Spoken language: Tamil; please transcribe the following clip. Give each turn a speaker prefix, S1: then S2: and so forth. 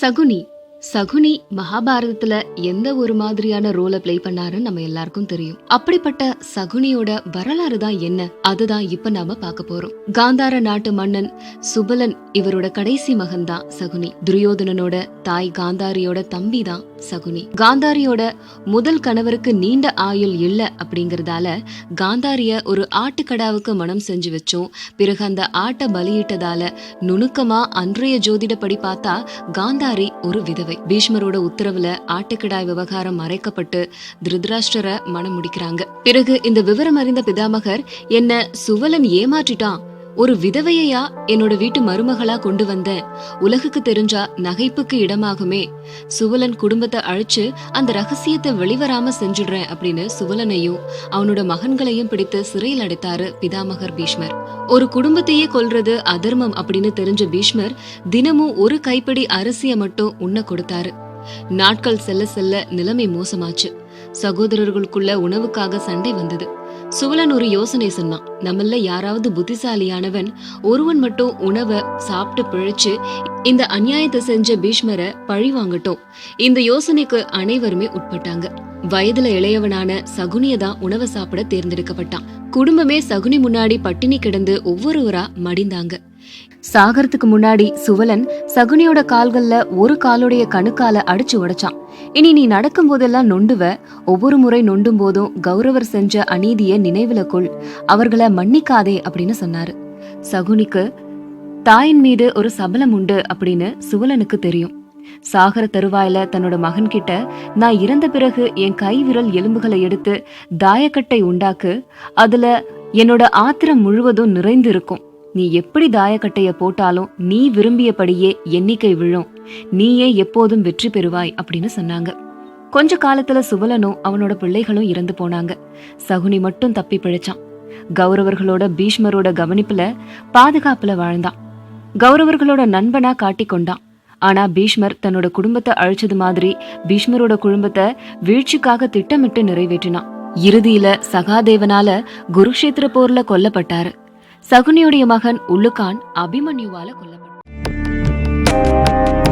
S1: சகுனி சகுனி மகாபாரதத்துல எந்த ஒரு மாதிரியான ரோலை ப்ளே பண்ணாருன்னு நம்ம எல்லாருக்கும் தெரியும். அப்படிப்பட்ட சகுனியோட வரலாறு தான் என்ன? அதுதான் இப்ப நாம பார்க்க போறோம். காந்தார நாட்டு மன்னன் சுபலன் இவரோட கடைசி மகன் தான் சகுனி. துரியோதனனோட தாய் காந்தாரியோட தம்பி தான் சகுனி. காந்தாரியோட முதல் கணவருக்கு நீண்ட ஆயுள் இல்ல அப்படிங்கறதால காந்தாரிய ஒரு ஆட்டுக்கடாவுக்கு மனம் செஞ்சு வச்சோம். பிறகு அந்த ஆட்டை பலியிட்டதால நுணுக்கமா அன்றைய ஜோதிடப்படி பார்த்தா காந்தாரி ஒரு விதவை. பீஷ்மரோட உத்தரவுல ஆட்டுக்கிடாய் விவகாரம் மறைக்கப்பட்டு திருதராஷ்டரை மனம் முடிக்கிறாங்க. பிறகு இந்த விவரம் அறிந்த பிதாமகர் என்ன சுவலன் ஏமாற்றிட்டான்? ஒரு விதவையா என்னோட வீட்டு மருமகளா கொண்டு வந்தேன் உலகுக்கு தெரிஞ்சா நகைப்புக்கு இடமாகுமே. சுவலன் குடும்பத்தை அழிச்சு அந்த ரகசியத்தை வெளிவராம செஞ்சுடுறேன் அப்படின்னு சுவலனையும் அவனோட மகன்களையும் பிடித்து சிறையில் அடைத்தாரு பிதாமகர் பீஷ்மர். ஒரு குடும்பத்தையே கொல்றது அதர்மம் அப்படின்னு தெரிஞ்ச பீஷ்மர் தினமும் ஒரு கைப்பிடி அரிசிய மட்டும் உண்ண கொடுத்தாரு. நாட்கள் செல்ல செல்ல நிலைமை மோசமாச்சு. சகோதரர்களுக்குள்ள உணவுக்காக சண்டை வந்தது. சுவலன் ஒரு யோசனை சொன்னான். நம்மள யாராவது புத்திசாலியானவன் ஒருவன் மட்டும் உணவை சாப்பிட்டு பிழைச்சு இந்த அநியாயத்தை செஞ்ச பீஷ்மரை பழி வாங்கட்டும். இந்த யோசனைக்கு அனைவருமே உட்பட்டாங்க. வயதுல இளையவனான சகுனிய தான் உணவை சாப்பிட தேர்ந்தெடுக்கப்பட்டான். குடும்பமே சகுனி முன்னாடி பட்டினி கிடந்து ஒவ்வொருவரா மடிந்தாங்க. சாகறதுக்கு முன்னாடி சுவலன் சகுனியோட கால்கள்ல ஒரு காலுடைய கணுக்கால அடிச்சு உடைச்சான். இனி நீ நடக்கும் போதெல்லாம் நொண்டுவ. ஒவ்வொரு முறை நொண்டும் போதும் கௌரவர் செஞ்ச அநீதிய நினைவுல கொள். அவர்களை மன்னிக்காதே அப்படின்னு சொன்னாரு. சகுனிக்கு தாயின் மீது ஒரு சபலம் உண்டு அப்படின்னு சுவலனுக்கு தெரியும். சாகர தருவாயில தன்னோட மகன் கிட்ட நான் இறந்த பிறகு என் கை விரல் எலும்புகளை எடுத்து தாயக்கட்டை உண்டாக்கு அதுல என்னோட ஆத்திரம் முழுவதும் நிறைந்து இருக்கும் நீ எப்படி தாயக்கட்டைய போட்டாலும் நீ விரும்பியபடியே எண்ணிக்கை விழும். நீயே எப்போதும் வெற்றி பெறுவாய் அப்படின்னு சொன்னாங்க. கொஞ்ச காலத்துல சுவலனும் அவனோட பிள்ளைகளும் இறந்து போனாங்க. சகுனி மட்டும் தப்பி பிழைச்சான். கௌரவர்களோட பீஷ்மரோட கவனிப்புல பாதுகாப்புல வாழ்ந்தான். கௌரவர்களோட நண்பனா காட்டிக்கொண்டான் ஆனா பீஷ்மர் தன்னோட குடும்பத்தை அழிச்சது மாதிரி பீஷ்மரோட குடும்பத்தை வீழ்ச்சிக்காக திட்டமிட்டு நிறைவேற்றினான். இறுதியில சகாதேவனால குருக்ஷேத்திர போர்ல கொல்லப்பட்டாரு. சகுனியுடைய மகன் உள்ளுகான் அபிமன்யுவால கொல்லப்பட்டார்